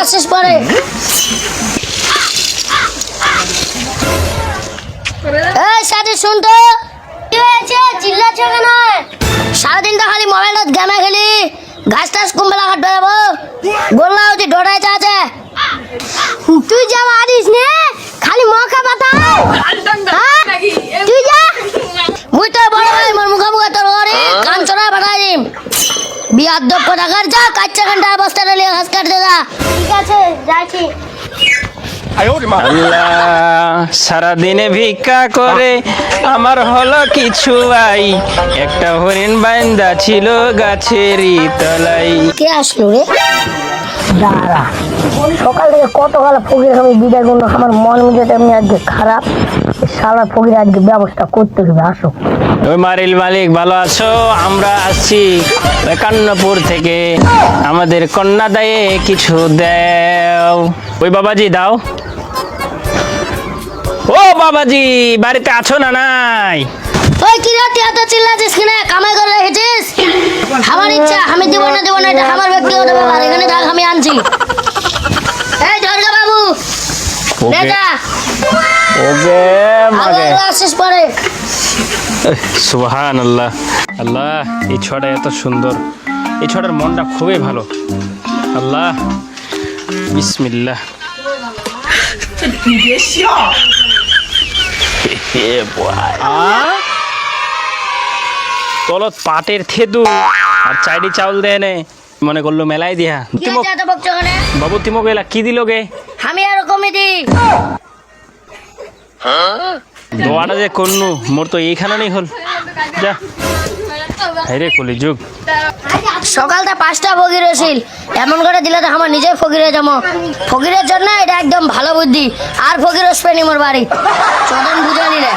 আসছিস পরে। এই সাথে শুন তো। কি হয়েছে? চিল্লাচ্ছ কেন? সারাদিন তো খালি মোবাইলত গেমে খেলি। ঘাস টাস কুম্বেলা কাট বেড়াবো বললা হচ্ছে ডোডাইতে আছে। তুই যা মারিস নে। খালি মকা পাতা। তুই যা। মুই তো বড় ভাই মোর মুখে মুখে তোর ঘরে। কান চড়া বানাই দিম। বিয়ার দপ্প টাকার যা, কাচ্চা ঘণ্টা বস্তাটা নিয়ে ঘাস কাটতে যা। আছে যাচ্ছি। আল্লাহ সারাদিনে ভিক্ষা করে আমার হলো কিছু আই। একটা হরিণ বাইন্দা ছিল গাছেরই তলাই কে আসলো রে? দাঁড়া। সকাল থেকে কত কাল ফকির আমি বিদায় করল? আমার মন তেমনি আজকে খারাপ। সারা ফকির আজকে ব্যবস্থা করতে হবে আসো। ওই মারিল মালিক ভালো আছো? আমরা আসছি একান্নপুর থেকে। আমাদের কন্যা দায়ে কিছু দাও। ওই বাবাজি দাও। ও বাবাজি বাড়িতে আছো না নাই? ওই কি রাতে এত চিল্লাছিস কিনা? কামাই করে রেখেছিস? আমার ইচ্ছা আমি দিব না দিব না এটা আমার ব্যক্তিগত ব্যাপার এখানে থাক আমি আনছি এই দুর্গা বাবু ওকে দেখা ওকে মাগে। আগে পরে। সুবহান আল্লাহ আল্লাহ এই ছটা এত সুন্দর। এই ছটার মনটা খুবই ভালো। আল্লাহ বিসমিল্লাহ। তলত পাটের থেদু আর চাইডি চাউল দেয় নে। মনে করল মেলাই দিয়া। বাবু তিমক এলা কি দিল গে? আমি আর কমিটি দোয়াটা যে করলু মোর তো এইখানে নেই হল। যা। হাইরে কলি, যুগ। সকালটা পাঁচটা ফকির হয়েছিল। এমন করে দিলে তো আমার নিজে হয়ে যাব। ফকিরের জন্য এটা একদম ভালো বুদ্ধি। আর ফকির আসবে নি মোর বাড়ি। চদন বুঝে নিলে